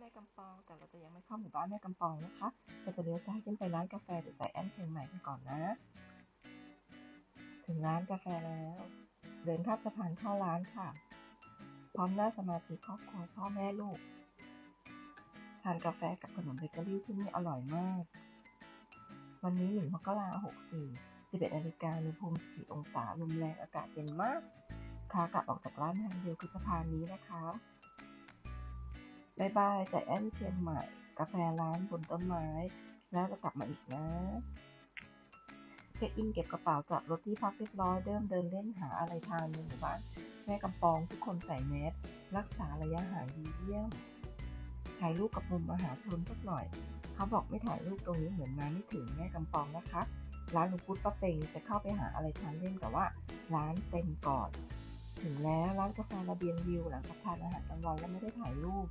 แม่กำปอง แต่เราจะยังไม่เข้าหมู่บ้านแม่กำปองนะคะเราจะเลี้ยวซ้ายขึ้นไปร้านกาแฟเดอะใจแอนเชียงใหม่กันก่อนนะ ถึงร้านกาแฟแล้ว เดินข้ามสะพานเข้าร้านค่ะ พร้อมหน้าสมาชิกครอบครัวพ่อแม่ลูก ทานกาแฟกับขนมเบเกอรี่ที่นี่อร่อยมาก วันนี้หนึ่งมกราหกสี่สิบเอ็ดนาฬิกาอุณหภูมิสี่องศาลมแรงอากาศเย็นมาก ขากลับออกจากร้านทางเดียวคือสะพานนี้นะคะ บายบายใจแอนเชียงใหม่ กาแฟร้านบนต้นไม้ แล้วจะกลับมาอีกนะ เช็คอินเก็บกระเป๋าจอดรถที่พักเรียบร้อยเริ่มเดินเล่นหาอะไรทานในหมู่บ้านแม่กำปองทุกคนใส่แมสรักษาระยะห่างดีเยี่ยม ถ่ายรูปกับมุมมหาชนสักหน่อย เขาบอกไม่ถ่ายรูปตรงนี้เหมือนมาไม่ถึงแม่กำปองนะคะ ร้านลุงพุทธป้าเปงจะเข้าไปหาอะไรทานเล่นแต่ว่าร้านเต็มก่อน ถึงแล้วร้านกาแฟระเบียงวิวหลังจากทานอาหารกลางวันแล้วไม่ได้ถ่ายรูป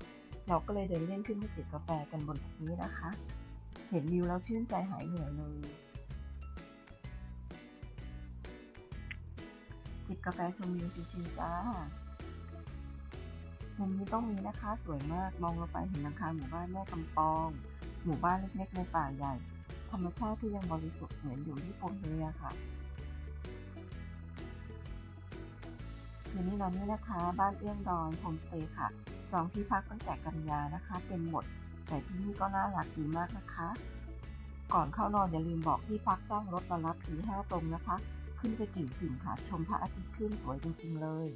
เราก็เลยเดินเล่นขึ้นไปจิบกาแฟกันบนตึกนี้นะคะ เห็นวิวแล้วชื่นใจหายเหนื่อยเลย จิบกาแฟชมวิวชิวๆจ้ามุมนี้ต้องมีนะคะ สวยมากมองลงไปเห็นหลังคาหมู่บ้านแม่กำปอง หมู่บ้านเล็กๆในป่าใหญ่ ธรรมชาติที่ยังบริสุทธิ์เหมือนอยู่ญี่ปุ่นเลยอะค่ะ คืนนี้นอนนี่นะคะ บ้านเอื้องดอนโฮมสเตย์ค่ะจองที่พักตั้งแต่กันยานะคะเต็มหมด แต่ที่นี่ก็น่ารักดีมากนะคะ ก่อนเข้านอนอย่าลืมบอกที่พักจ้างรถมารับทีห้าตรงนะคะ ขึ้นไปกิ่งถึงค่ะ ชมพระอาทิตย์ขึ้นสวยจริงๆเลย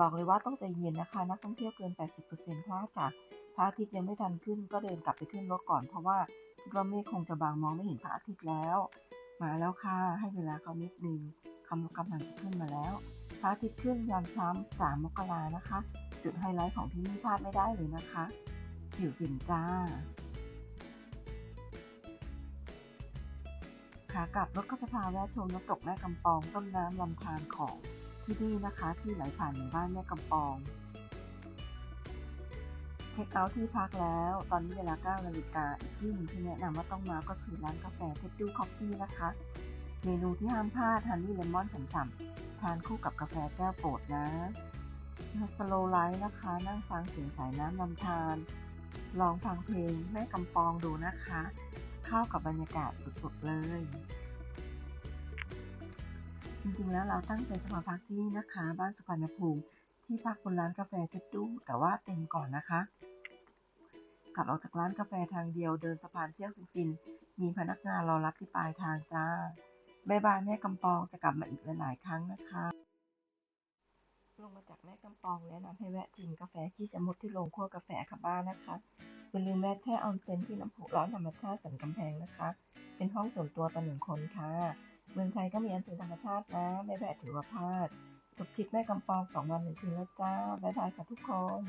บอกเลยว่าต้องใจเย็นนะคะ นักท่องเที่ยวเกิน 80%พลาดค่ะพระอาทิตย์ยังไม่ทันขึ้นก็เดินกลับไปขึ้นรถก่อนเพราะว่าคิดว่าเมฆคงจะบางมองไม่เห็นพระอาทิตย์แล้ว มาแล้วค่ะให้เวลาเขานิดนึงคำกำลังจะขึ้นมาแล้ว ระอาทิตย์ขึ้นยามเช้า3มกรานะคะ จุดไฮไลท์ของที่นี่พลาดไม่ได้เลยนะคะผิวสินจ้าขากลับรถก็จะพาแวะชมน้ำตกแม่กำปองต้นน้ำลำธารของที่นี่นะคะ ที่ไหลผ่านหมู่บ้านแม่กำปอง เช็คเอาท์ที่พักแล้ว ตอนนี้เวลา9นาฬิกาอีกที่หนึ่งที่แนะนำว่าต้องมาก็คือร้านกาแฟเท็ดดูคอฟฟี่นะคะ เมนูที่ห้ามพลาดฮันนี่เลมอนฉ่ำๆทานคู่กับกาแฟแก้วโปรดนะสโลไลท์นะคะ นั่งฟังเสียงสายน้ำลำธารลองฟังเพลงแม่กำปองดูนะคะ เข้ากับบรรยากาศสุดๆเลย จริงๆแล้วเราตั้งใจจะมาพักที่นี่นะคะ บ้านสุพรรณภูมิที่พักบนร้านกาแฟเจ็ดดูแต่ว่าเต็มก่อนนะคะกลับออกจากร้านกาแฟทางเดียวเดินสะพานเชือกฟิน มีพนักงานรอรับที่ปลายทางจ้า บายบายแม่กำปองจะกลับมาอีกหลายๆครั้งนะคะ ลงมาจากแม่กำปองแนะนำให้แวะชิมกาแฟขี้ชะมดที่โรงคั่วกาแฟค่ะบ้านนะคะอย่าลืมแวะแช่ออนเซ็นที่น้ำพุร้อนธรรมชาติสันกำแพงนะคะ เป็นห้องส่วนตัวต่อหนึ่งคนค่ะ เมืองไทยก็มีออนเซ็นธรรมชาตินะไม่แวะถือว่าพลาดจบทริปแม่กำปองสองวันหนึ่งคืนแล้วจ้าบายบายค่ะทุกคน